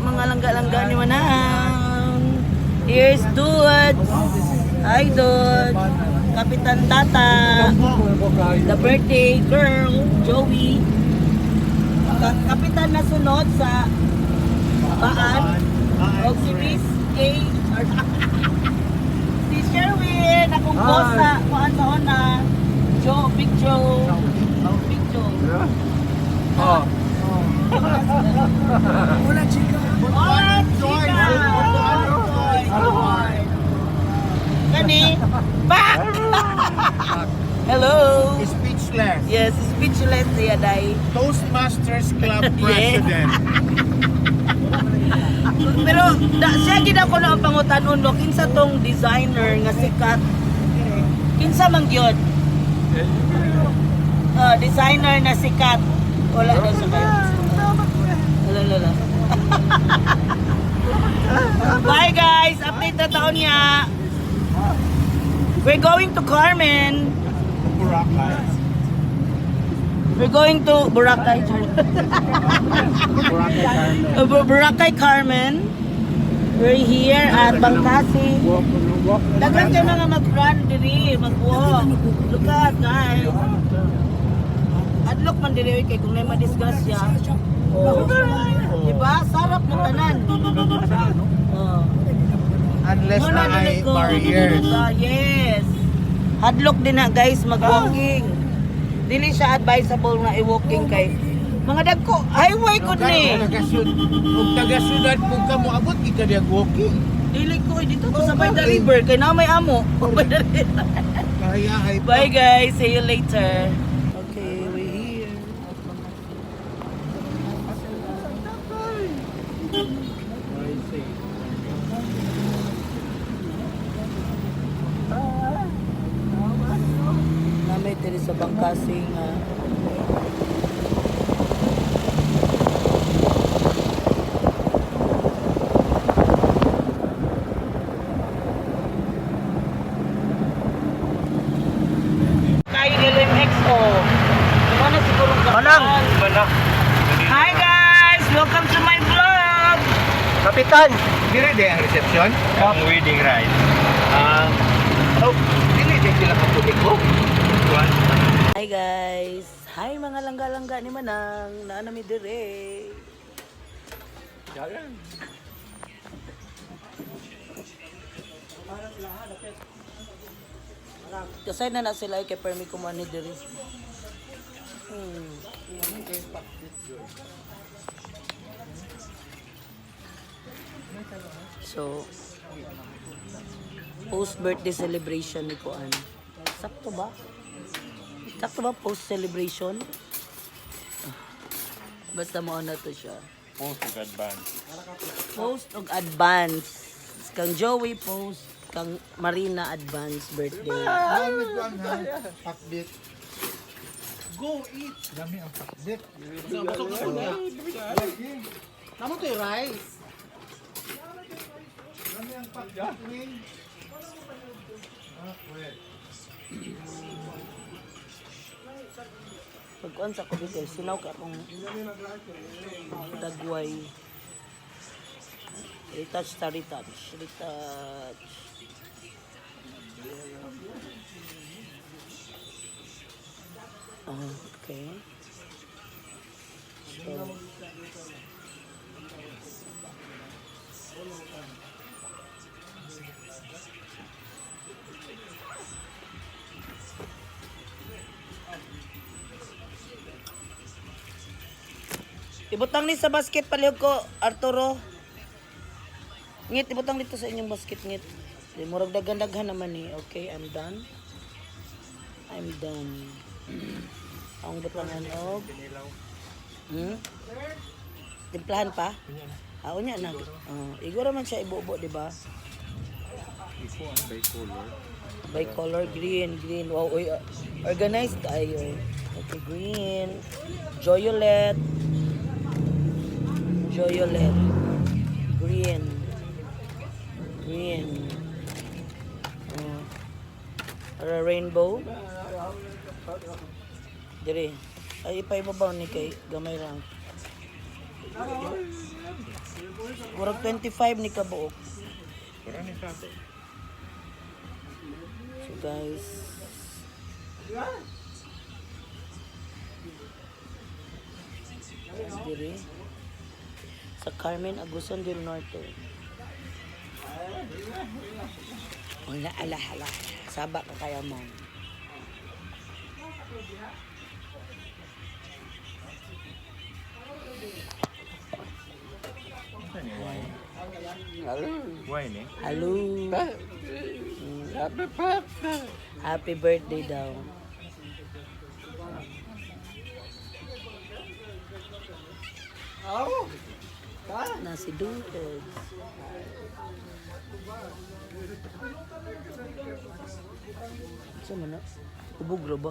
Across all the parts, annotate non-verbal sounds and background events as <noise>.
mga langga-langga ni Manang. Here's Dude. Hi, Dude. Kapitan Tata. The birthday girl, Joey. Ka- Kapitan na sunod sa Baan. O si Miss A. <laughs> si Sherwin. Akong boss sa kuhan sa una. Joe, Big Joe. Big Joe. Oh. Hola, chica. Kani? Back! Hello! Speechless. Yes, speechless siya, Day. Toastmasters Club. <laughs> President. Pero da, siya gid ako na ang pangutan-on no, kinsa tong designer nga sikat. Kinsa man gyud? Ah, designer na sikat. Wala na siya kayo. Wala. <laughs> Bye guys! Update na taon niya. We're going to Carmen. Boracay. We're going to Boracay. Boracay Carmen. Bor- <laughs> Boracay Carmen. We're here at Bangkasi. Dagan kayo mga mag-run diri, mag-walk. Look at guys. Adlock man diri kay kung may madisgrasya. Oh. Diba? Sarap na tanan. Oh. Unless Muna na ay dili ko. barriers. Ah, yes. Hadlock din na guys mag-walking. Dili siya advisable na i-walking kay mga dagko highway ko ni. Kung taga-syudad po ka mo abot, ika diag walking. Dili ko eh, dito ko sa by the river kay na may amo. By the river. Bye guys, see you later. Okay, we're here. Namay diri sa Bangkasing uh, kay LMXO. Ano siguro Manang! Hi guys! Welcome to my vlog! Kapitan! Dire di ang wedding ride. Ah. oh, dili di sila kapulik ko. Hi guys! Hi mga langga-langga ni Manang! Naanami dire! Kasay na na sila kay permi kumani dire. Hmm. So, post birthday celebration ni Kuan. Sakto ba? Sakto ba post celebration? Ah, Basta mo na to siya. Post of advance. Post og advance. Kang Joey post, kang Marina advance birthday. Dami ko ang ha. Pakbit. Go eat. Dami ang pakbit. Kamu to rice. Pakbit. Wing. Ah. Pagkuan sa ko dito, sinaw ka akong dagway. Retouch ta retouch. Retouch. Okay. So, Ibutang ni sa basket palihog ko, Arturo. Ngit, ibutang dito sa inyong basket, ngit. Murag daghan-daghan naman ni. Okay, I'm done. I'm done. <clears throat> Ang butangan og... Hmm? Timplahan pa? Ah, unya na. Uh, igura man siya ibubo, di ba? Iko ang by color. By color, green, green. Wow, uh, organized tayo. Okay, green. Violet. Violet. Green. Green. Uh, para rainbow. Dire. Ay, ipaibabaw ni kay gamay lang. Murag 25 ni kabuok. So guys, Diri sa Carmen Agusan del Norte. Wala, ala, ala. Saba ka kaya mo. Ni wine? Wine eh? Hello. Happy birthday! Happy birthday daw. Oh! Na si Dudes. Sa mana? Ubog ra ba?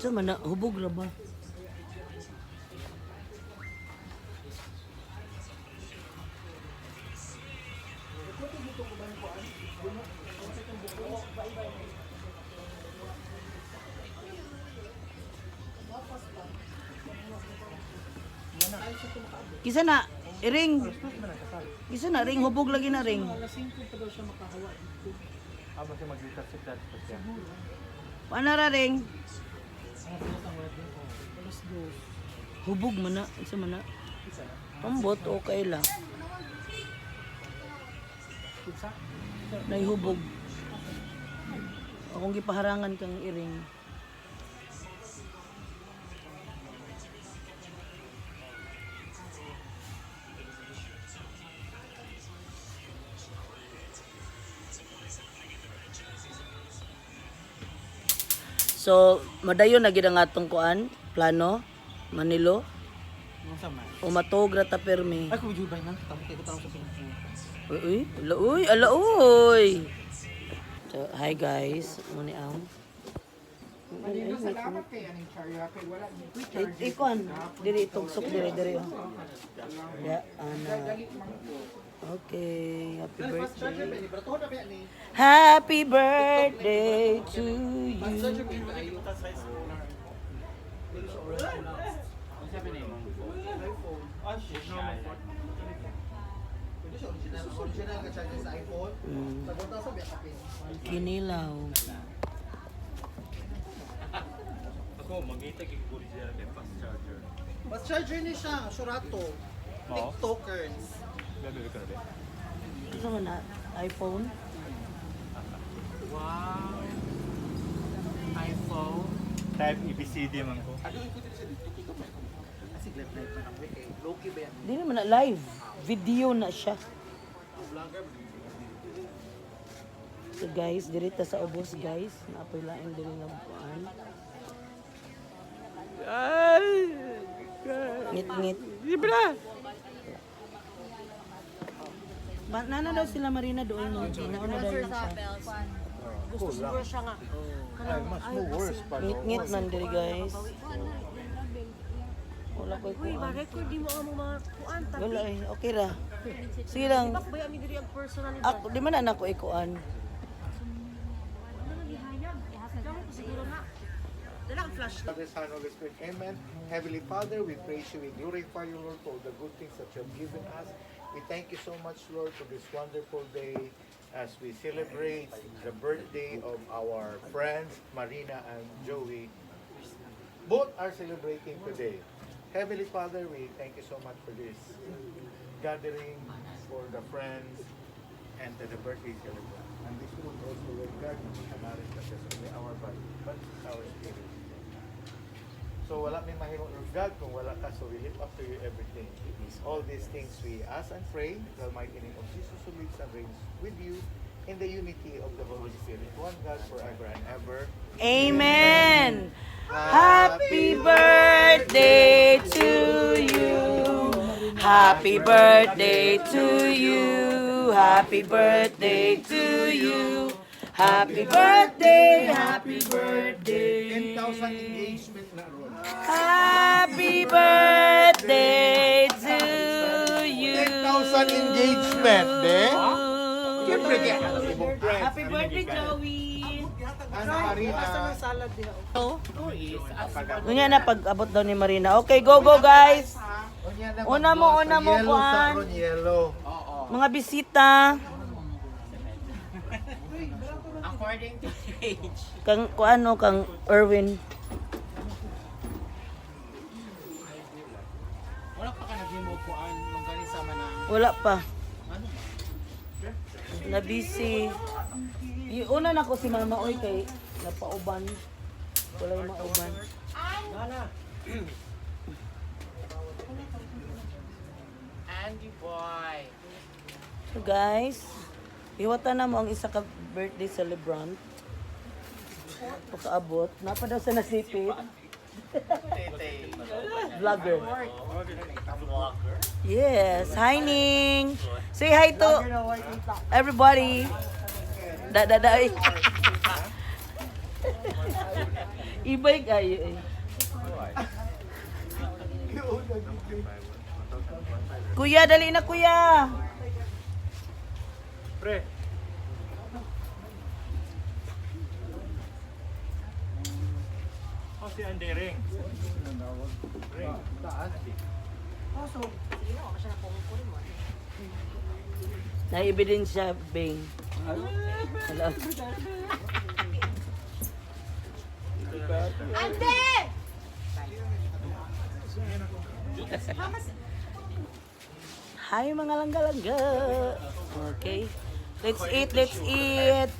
Sa mana? Hubog ra ba? Kisa na, ring. Kisa na, ring. Hubog lagi na ring. Ah, basta mag-detox that pa siya. Paano ra ring? Hubog man na. Isa man na. Ambot, okay lang. Naihubog. Akong gipaharangan kang iring. So, madayon na gid ang atong kuan, plano, Manilo, Ano sa man? o matog ra ta permi. Ay, kung jubay na. Tamo tarong sa pinag Uy, uy, ala uy. So, hi guys, muni ang. Malino salamat kay aning charya kay wala ni Ikuan, diri tugsok diri diri. oh. Ya, ana. Okay, happy birthday. Happy birthday to you. Original ka charger sa iPhone. Mm, Sa bota sa biya kinilaw. Ako, mag-ita kikuli siya kay fast charger. Mas charger ni siya, Shurato. TikTokers. Gagawin ka na rin. Ano man na? iPhone? Wow. iPhone. Type EBCD man ko. Ano yung kutin sa dito? Kiko ba? Kasi live live pa naman kay Loki ba yan? Di naman na live. Video na siya. Vlogger. So guys, dirita sa ubos guys. Naapoy laing diri nga bukuan. Ngit ngit. Libra. Ba nana daw sila Marina doon no. Nauna daw yun siya. Gusto siguro siya nga. Ay, mas mo worse pa. Ngit ngit man diri guys. Wala ko'y Uy, kuan. ma-record di mo ang mga kuan. Tapi, Wala eh. Okay ra. Sige lang. bakbay ami diri ang personal Ako, di man na ako ikuan. Father, Son, Holy Spirit. Amen. Heavenly Father, we praise you, we glorify you, Lord, for all the good things that you have given us. We thank you so much, Lord, for this wonderful day as we celebrate the birthday of our friends, Marina and Joey. Both are celebrating today. Heavenly Father, we thank you so much for this gathering, for the friends, and the birthday celebration. And this will also, Lord God, just only our body, but our spirit. So wala may mahimong God kung wala ka, so we lift up to you everything. All these things we ask and pray the mighty name of Jesus who lives and reigns with you in the unity of the Holy Spirit, one God forever and ever. Amen. Happy birthday to you. Happy birthday to you. Happy birthday to you. Happy birthday, happy birthday. 10,000 engagement. Happy birthday to you. 10,000 an engagement? Siyempre, kaya friends. Happy birthday, Joey! Ano, Marina? Unya na pag abot daw ni Marina. Okay, go go guys. Una mo, una mo, yellow. Mga bisita. According to age. Kang kuano kang Erwin. Wala pa ka nag-remove ko ang nung galing sama na. Wala pa. Na busy. Iuna na ko si Mama Oy kay napauban. Wala yung mauban. Andy boy. So guys, iwata na mo ang isa ka birthday celebrant. Pagkaabot, napa daw sa nasipit. Vlogger. Yes, hi Ning. Say hi to everybody. Da da da. eh. <laughs> Ibay kayo eh. Kuya, dali na kuya. Pre. Si Andy Ring. Ring. Na-ebidensya, Bing. Hello. Hi mga langga-langga. Okay. Let's eat, let's eat.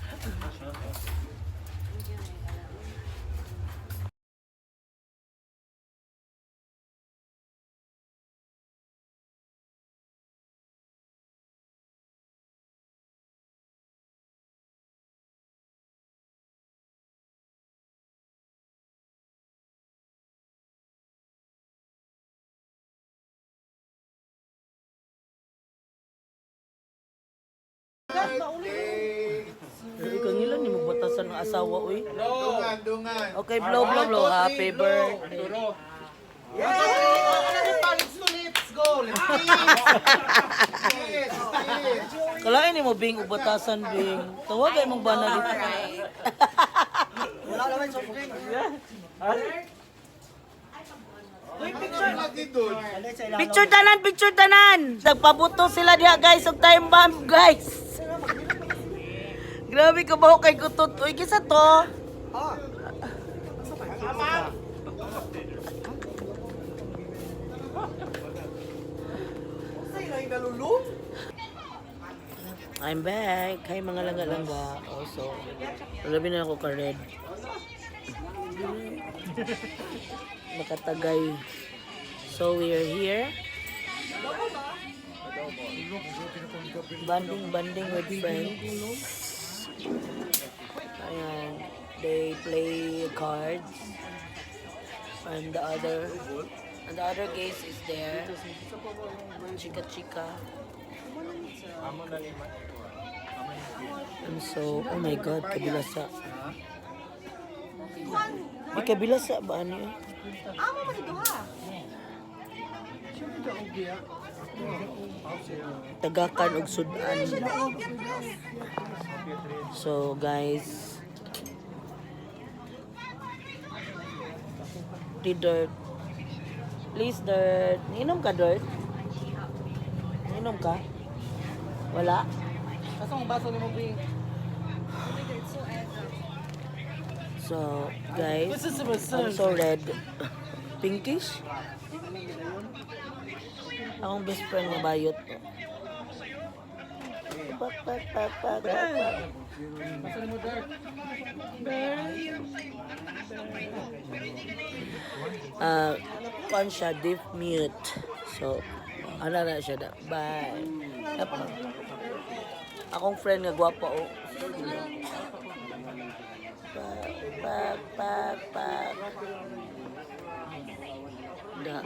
Hindi ka ngilan, ni mo batasan ng asawa, uy. Dungan, dungan. Okay, blow, blow, blow. Happy birthday. Kalain ni mo, Bing, ubatasan, Bing. Tawagay mong bana dito. Picture tanan, picture tanan. Nagpabuto sila diha guys, og time bomb guys. Grabe ka ba kay kutot. Uy, kisa to? I'm back. Hi mga langga-langga. Also, labi na ako ka-red. Makatagay. So we are here. Banding, banding with friends. Ayan. They play cards. And the other, and the other guys is there. Chika chika. And so, oh my God, kabilasa. May kabilasa ba ano yun? Tagakan og sudan. So guys, the dirt. Please dirt. Inom ka dirt? Inom ka? Wala? Kasang baso ni mo? So, guys, I'm so red. Pinkish? Akong best friend na bayot Dark. Ah, kuan siya, deep mute. So, ano na siya na. Bye. Apa? Akong friend nga gwapa o. Pak, pak, pak, pak. Da.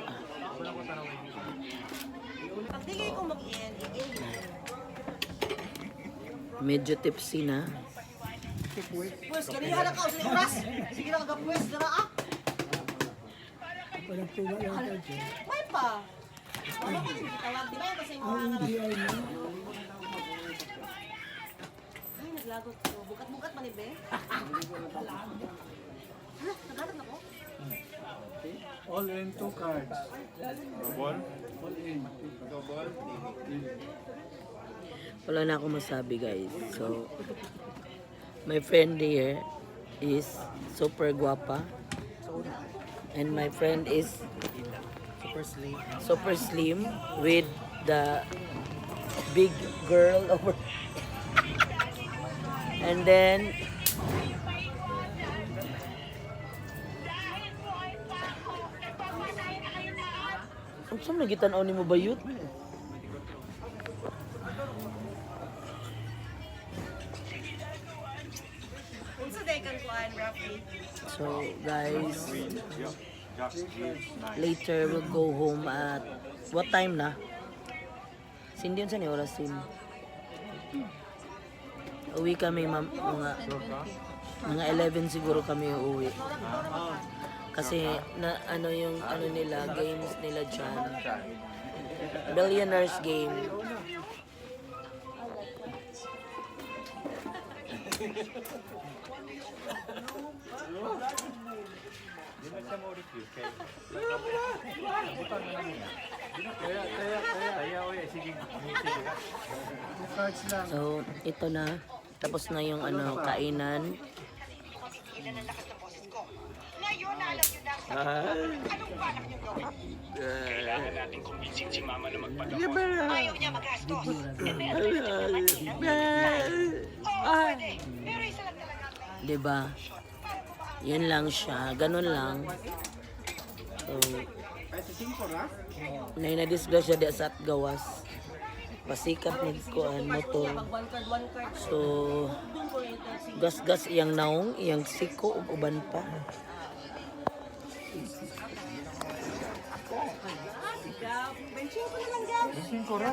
Medyo tipsy na. Pues, kaniha na ka, sige oras. Sige na kagapwes, dara ah. May pa. Tawag, di ba yung kasi mga Ay, naglagot ko. Bukat-bukat man ibe. Hala, nagalat ako. All in two cards. Ball? All in. Double. Wala na akong masabi guys. So, my friend here is super guapa. And my friend is Super sleep. super slim with the big girl over. <laughs> and then Bayot? Unsa day kang kuan, Rafi? So guys, later we'll go home at what time na? Sindi yun sa ni oras sin. Uwi kami mga mga 11 siguro kami uuwi. Kasi na ano yung ano nila games nila diyan. Billionaires game. Di ba siya mo refuse kay? Kaya, kaya, kaya. Kaya oy, sige. Sige ka. Two cards lang. So ito na tapos na yung ano kainan. Diba? Yan lang siya. Ganun lang. So, nay na disgrasya di sa at gawas. Pasikat ni kuan motor. So, gas-gas iyang naong, iyang siko ug uban pa. Benching ko na lang, Gab. Cinco ra.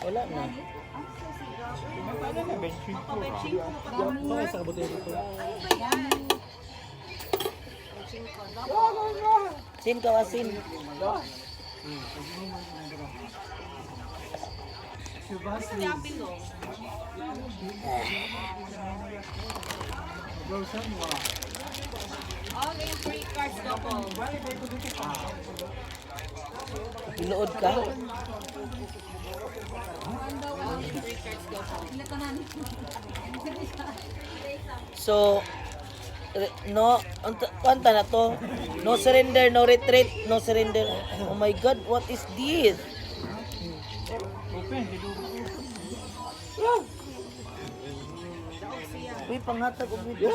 Wala na. Benching ko para sa kabutero ko. Benching ko. Sin ka wasin. Hindi apil, no? All in three cards double. Iluod ka. All cards double. So, no, anta, kanta na to. No surrender, no retreat, no surrender. Oh my God, what is this? Uy, panghatag og video.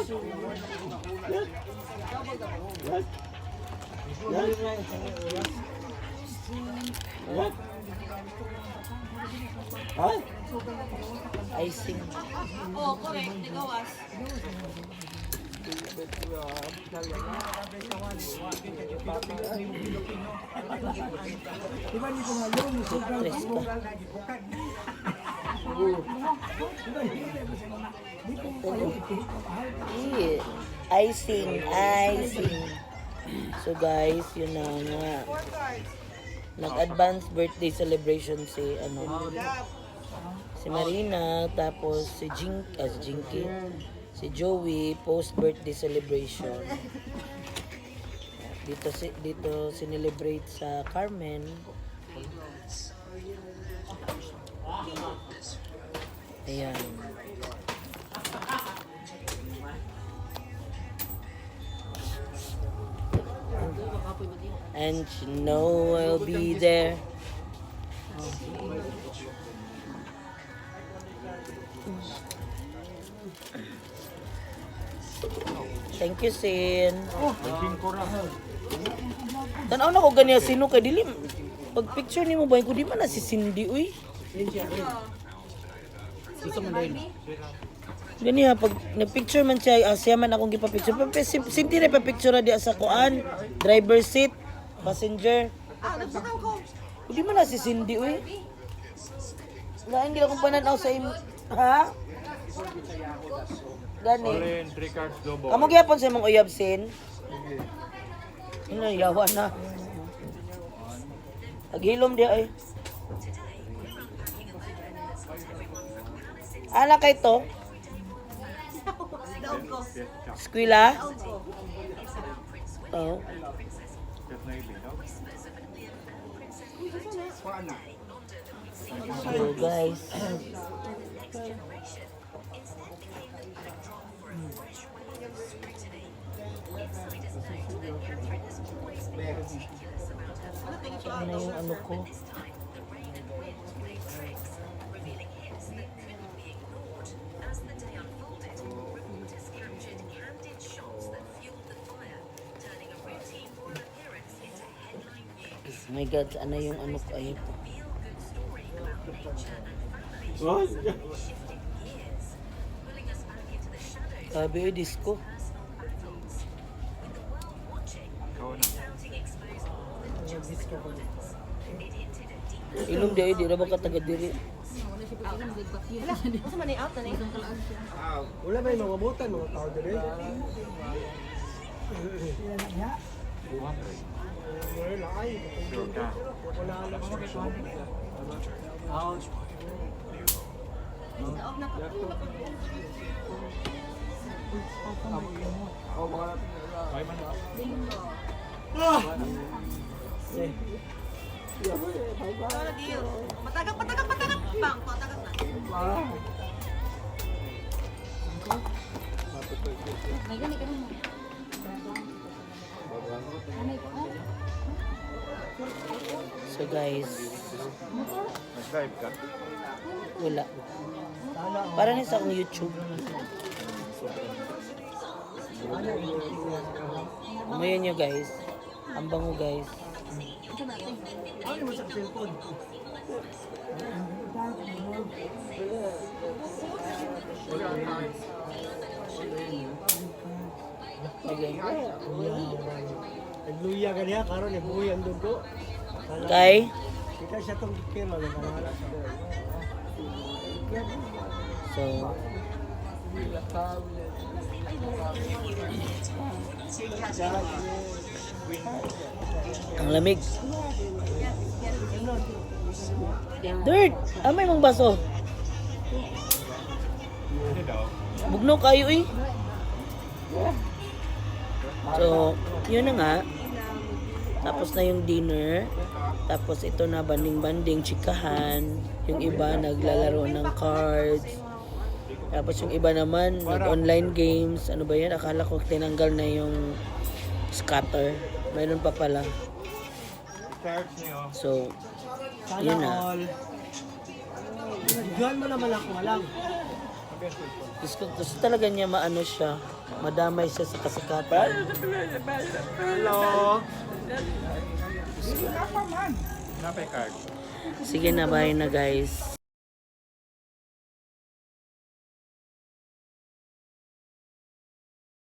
Icing. Oh, correct. Nagawas. Tres. Yeah. Icing, icing. So guys, yun na nga. Nag-advance birthday celebration si ano si Marina tapos si Jink ah, si Jinky si Joey post birthday celebration. Dito si dito sinelebrate sa Carmen. Ayan. And you know I'll be there Thank you, Sin. Tanaw na ko ganiya sino kay dili pag picture nimo ba ko di man na si Cindy uy. Gani ha, pag nag-picture man siya, ah, siya man akong gipa-picture. Pa, simple na pa-picture na di sa kuan, driver seat, passenger. Ah. Hindi man na si Cindy, uy. Lain gila kong pananaw sa im... Ha? Gani. Olin, three cards gyapon sa imong uyab sin. Ina yawa na. Aghilom di ay. Ala kay to? Skwila? Oh. So guys. Ano yung ano ko? Oh my God, ano yung ano ko ay Sabi yung disco. Ilong di ay di na ba ka taga diri? Asa man ni out na ni? Wala ba yung mga butan, mga tao dito? Wala Ay, man. Matagak, matagak, matagak. Bang, patagak na. May gani ka rin. So guys, Nag-live ka? wala. Para ni sa akong YouTube. Umayan nyo guys. Ang bango guys. Ano mo sa cellphone? Okay. Nagluya ka niya, karon ni buhay ang dugo. Kay, Kita siya itong kira, nagkahala sa doon. Ang lamig. Dirt! Amay mong baso. Bugno kayo eh. So, yun na nga. Tapos na yung dinner. Tapos ito na banding-banding, chikahan. Yung iba naglalaro ng cards. Tapos yung iba naman, nag-online games. Ano ba yan? Akala ko tinanggal na yung scatter. Mayroon pa pala. So, Yun na. all. Diyan mo naman ako, walang. gusto, gusto talaga niya maano siya. Madamay siya sa kasikatan. Hello! Sige na, bye na guys.